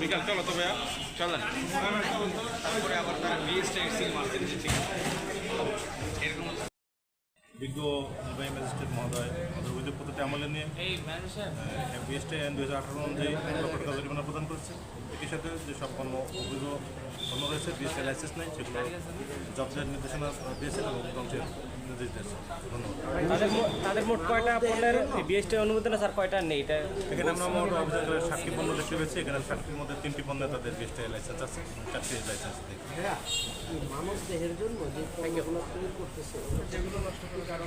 নিকাল চলো তো ভাইয়া চলেন তারপরে আবার তারা বিএসটা সিল মারছেন ঠিক আছে নির্বাহী ম্যাজিস্ট্রেট মহোদয় আমাদের অভিযোগপত্রটি আমলে নিয়ে এই বিএসটি আইন হাজার আঠারো অনুযায়ী লক্ষ জরিমানা প্রদান করেছে। একই সাথে যে সব পণ্য অবৈধ পণ্য রয়েছে বিএসটি লাইসেন্স নেই সেগুলো জব্দের নির্দেশনা দিয়েছেন এবং ধ্বংসের নির্দেশ দিয়েছে। ধন্যবাদ। তাদের মোট কয়টা পণ্যের বিএসটি অনুমোদন আর কয়টা নেই? এটা এখানে আমরা মোট অভিযোগের ষাটটি পণ্য দেখতে পেয়েছি। এখানে ষাটটির মধ্যে তিনটি পণ্যে তাদের বিএসটি লাইসেন্স আছে চারটি লাইসেন্স নেই হ্যাঁ মানব দেহের জন্য যে পণ্যগুলো তৈরি করতেছে যেগুলো নষ্ট করে কারও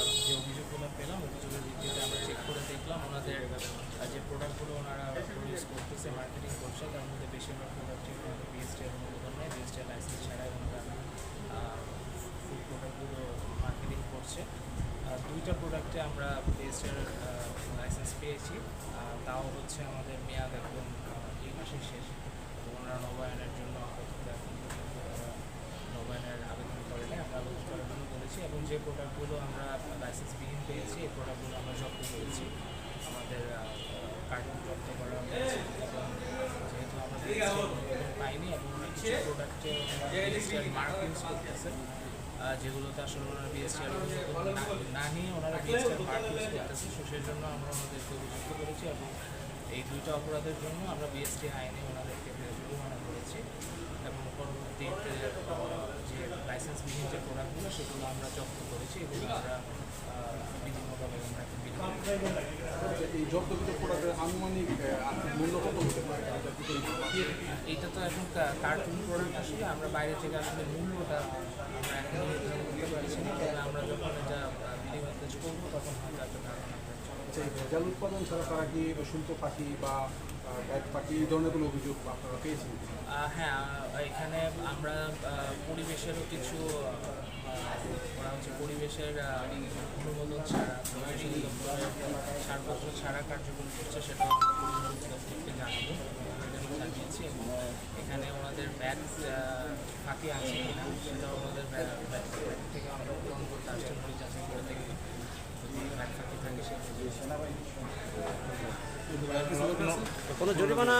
যে অভিযোগগুলো পেলাম, অভিযোগের ভিত্তিতে আমরা চেক করে দেখলাম, ওনাদের যে প্রোডাক্টগুলো ওনারা প্রডিউস করতেছে মার্কেটিং করছে, তার মধ্যে বেশিরভাগ প্রোডাক্টই ওনাদের বিএসটি অনুমোদন নেই বিএসটি লাইসেন্স ছাড়াই ওনারা ফুড প্রোডাক্টগুলো মার্কেটিং করছে। দুইটা প্রোডাক্টে আমরা বিএসটির লাইসেন্স পেয়েছি। তাও হচ্ছে আমাদের মেয়াদ একদম এই মাসেই শেষ। ওনারা নবায়নের যে প্রোডাক্টগুলো আমরা লাইসেন্সবিহীন পেয়েছি, এই প্রোডাক্টগুলো আমরা জব্দ করেছি আমাদের কার্টুন জব্দ করা হয়েছে। এবং যেহেতু BST পাইনি, এবং প্রোডাক্টে মার্ক যেগুলোতে আসলে ওনারা বিএসটি অনুমোদন না- নিয়ে ওনারা বিএসটি মার্ক ইউজ করতেছে সো সেই জন্য আমরা ওনাদেরকে অভিযুক্ত করেছি। এবং এই দুইটা অপরাধের জন্য আমরা বিএসটি আইনে ওনাদেরকে জরিমানা করেছি এবং পরবর্তীতে আহ, যে লাইসেন্সবিহীন যে প্রোডাক্টগুলো সেগুলো আমরা জব্দ করেছি এগুলো আমরা বিধি আমরা এই জব্দকৃত প্রোডাক্টের আনুমানিক মূল্য কত হতে পারে? এটা এইটা তো এখন কার্টুন প্রোডাক্ট আসলে আমরা বাইরে থেকে আসলে মূল্যটা আমরা এখন নির্ধারণ করতে পারছি না আমরা যখন এটা বিধিবাদ করব তখন হয়তো একটা ধারণা পাচ্ছি আচ্ছা ভেজাল উৎপাদন ছাড়া তারা কি শুল্ক পাখি বা ব্যাগ পাখি এই ধরনের কোনো অভিযোগ আপনারা পেয়েছেন? হ্যাঁ এখানে আমরা পরিবেশেরও কিছু ওরা হচ্ছে পরিবেশের অনুমোদন ছাড়া ছাড়পত্র ছাড়া কার্যক্রম করছে সেটাও আমরা জানাব জানিয়েছি। এখানে ওনাদের ব্যাগ ফাঁকি আছে কিনা সেটাও আমাদের ব্যাগ থেকে আমরা করতে আসছে মরি যাচাই করে দেখি সেটা কোনো জরিমানা